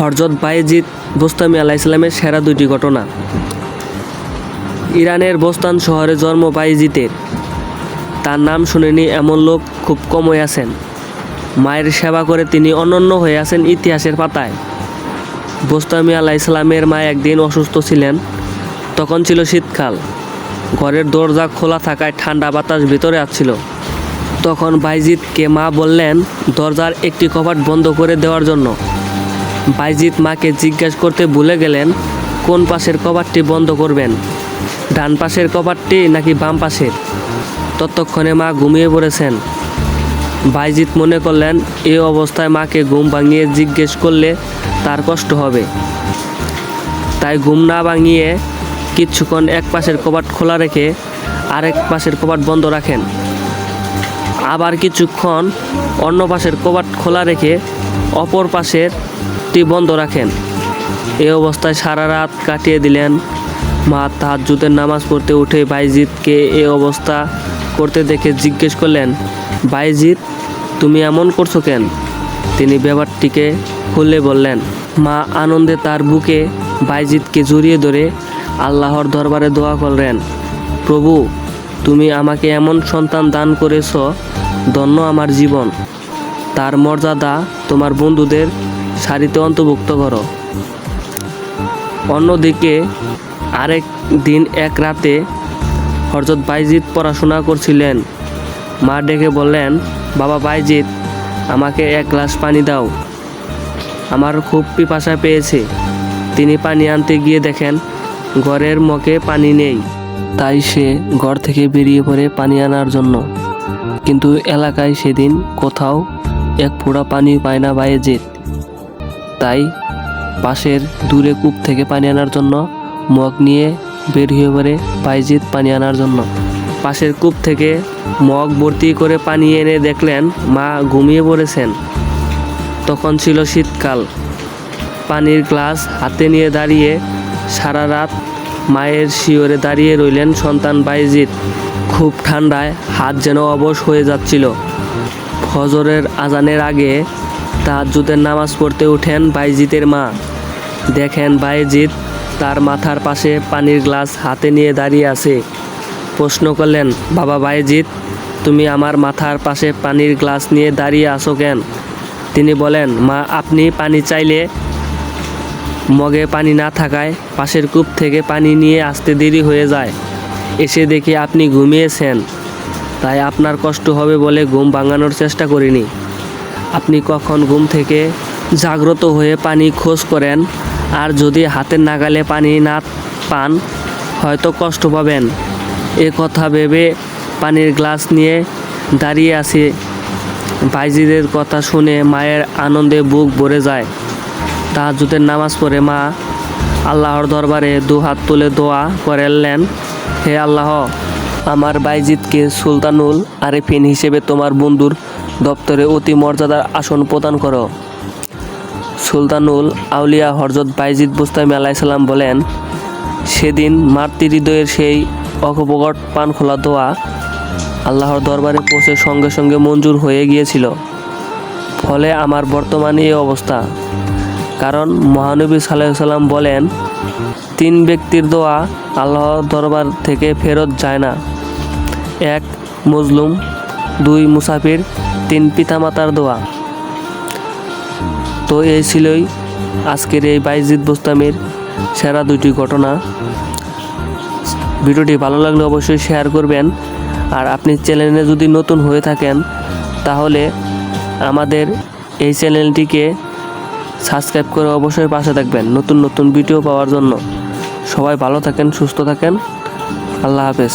হরজত বাইজিদ বোস্তামি আলাহ ইসলামের সেরা দুইটি ঘটনা। ইরানের বোস্তান শহরে জন্ম বাইজিতের তার নাম শুনেনি এমন লোক খুব কমই আছেন। মায়ের সেবা করে তিনি অনন্য হয়ে আছেন ইতিহাসের পাতায়। বোস্তামি আলাহ ইসলামের মা একদিন অসুস্থ ছিলেন। তখন ছিল শীতকাল। ঘরের দরজা খোলা থাকায় ঠান্ডা বাতাস ভিতরে আসছিল। তখন বাইজিৎকে মা বললেন, দরজার একটি কপাট বন্ধ করে দেওয়ার জন্য। বাইজিৎ মাকে জিজ্ঞাসা করতে ভুলে গেলেন, কোন পাশের কপাটটি বন্ধ করবেন? ডান পাশের কপাটটি নাকি বাম পাশের? ততক্ষণে মা ঘুমিয়ে পড়েছেন। বাইজিৎ মনে করলেন এই অবস্থায় মাকে ঘুম ভাঙিয়ে জিজ্ঞেস করলে তার কষ্ট হবে। তাই ঘুম না ভাঙিয়ে কিছুক্ষণ এক পাশের কপাট খোলা রেখে আরেক পাশের কপাট বন্ধ রাখেন। আবার কিছুক্ষণ অন্য পাশের কবাট খোলা রেখে অপর পাশেরটি বন্ধ রাখেন। এ অবস্থায় সারা রাত কাটিয়ে দিলেন। মা তাহাজ্জুদের নামাজ পড়তে উঠে বাইজিৎকে এ অবস্থা করতে দেখে জিজ্ঞেস করলেন বাইজিৎ তুমি এমন করছ কেন? তিনি ব্যাপারটিকে খুলে বললেন, মা আনন্দে তার বুকে বাইজিৎকে জড়িয়ে ধরে আল্লাহর দরবারে দোয়া করলেন, প্রভু, তুমি আমাকে এমন সন্তান দান করেছ, ধন্য আমার জীবন। তার মর্যাদা তোমার বন্ধুদের সারিতে অন্তর্ভুক্ত করো। অন্যদিকে আরেক দিন এক রাতে হরজত বাইজিৎ পড়াশোনা করছিলেন। মা ডেকে বললেন, বাবা বাইজিৎ আমাকে এক গ্লাস পানি দাও। আমার খুব পিপাসা পেয়েছে। তিনি পানি আনতে গিয়ে দেখেন, ঘরের মকে পানি নেই। তাই সে ঘর থেকে বেরিয়ে পড়ে পানি আনার জন্য। কিন্তু এলাকায় সেদিন কোথাও এক ফোঁটা পানি পায় না বাইজিৎ তাই পাশের দূরে কূপ থেকে পানি আনার জন্য মগ নিয়ে বের হয়ে পড়ে বাইজিৎ পানি আনার জন্য। পাশের কূপ থেকে মগ ভর্তি করে পানি এনে দেখলেন মা ঘুমিয়ে পড়েছেন। তখন ছিল শীতকাল। পানির গ্লাস হাতে নিয়ে দাঁড়িয়ে সারা রাত মায়ের শিওরে দাঁড়িয়ে রইলেন সন্তান বাইজিৎ। খুব ঠান্ডায় হাত যেন অবশ হয়ে যাচ্ছিল। ফজরের আজানের আগে তাহাজ্জুদের নামাজ পড়তে ওঠেন বাইজিতের মা। দেখেন বাইজিৎ তার মাথার পাশে পানির গ্লাস হাতে নিয়ে দাঁড়িয়ে আছে। প্রশ্ন করলেন, বাবা বাইজিৎ তুমি আমার মাথার পাশে পানির গ্লাস নিয়ে দাঁড়িয়ে আসো কেন? তিনি বলেন, মা, আপনি পানি চাইলে মগে পানি না থাকায় পাশের কূপ থেকে পানি নিয়ে আসতে দেরি হয়ে যায়। এসে দেখি আপনি ঘুমিয়েছেন। তাই আপনার কষ্ট হবে বলে ঘুম ভাঙানোর চেষ্টা করিনি। আপনি কখন ঘুম থেকে জাগ্রত হয়ে পানি খোঁজ করেন? আর যদি হাতের নাগালে পানি না পান, হয়তো কষ্ট পাবেন। এ কথা ভেবে পানির গ্লাস নিয়ে দাঁড়িয়ে আছে। বাইজিদের কথা শুনে মায়ের আনন্দে বুক ভরে যায়। তাহাজুদের নামাজ পড়ে মা আল্লাহর দরবারে দু হাত তুলে দোয়া করেলেন, হে আল্লাহ, আমার বাইজিদকে সুলতানুল আরেফিন হিসেবে তোমার বন্ধুর দপ্তরে অতি মর্যাদার আসন প্রদান করো। সুলতানুল আউলিয়া হরজত বাইজিদ বুস্তামি আলাইসাল্লাম বলেন, সেদিন মাতৃ হৃদয়ের সেই অকপকট পান খোলা দোয়া আল্লাহর দরবারে পৌঁছে সঙ্গে সঙ্গে মঞ্জুর হয়ে গিয়েছিল। ফলে আমার বর্তমানে এই অবস্থা। কারণ মহানবী সাল্লাম বলেন, তিন ব্যক্তির দোয়া আল্লাহর দরবার থেকে ফেরত যায় না। এক মজলুম দুই মুসাফির, তিন পিতামাতার দোয়া। তো এই ছিলই আজকের এই বাইজিদ বোস্তামির সেরা দুটি ঘটনা। ভিডিওটি ভালো লাগলে অবশ্যই শেয়ার করবেন। আর আপনি চ্যানেলে যদি নতুন হয়ে থাকেন, তাহলে আমাদের এই চ্যানেলটিকে সাবস্ক্রাইব করে অবশ্যই পাশে থাকবেন নতুন নতুন ভিডিও পাওয়ার জন্য। সবাই ভালো থাকেন, সুস্থ থাকেন। আল্লাহ হাফেজ।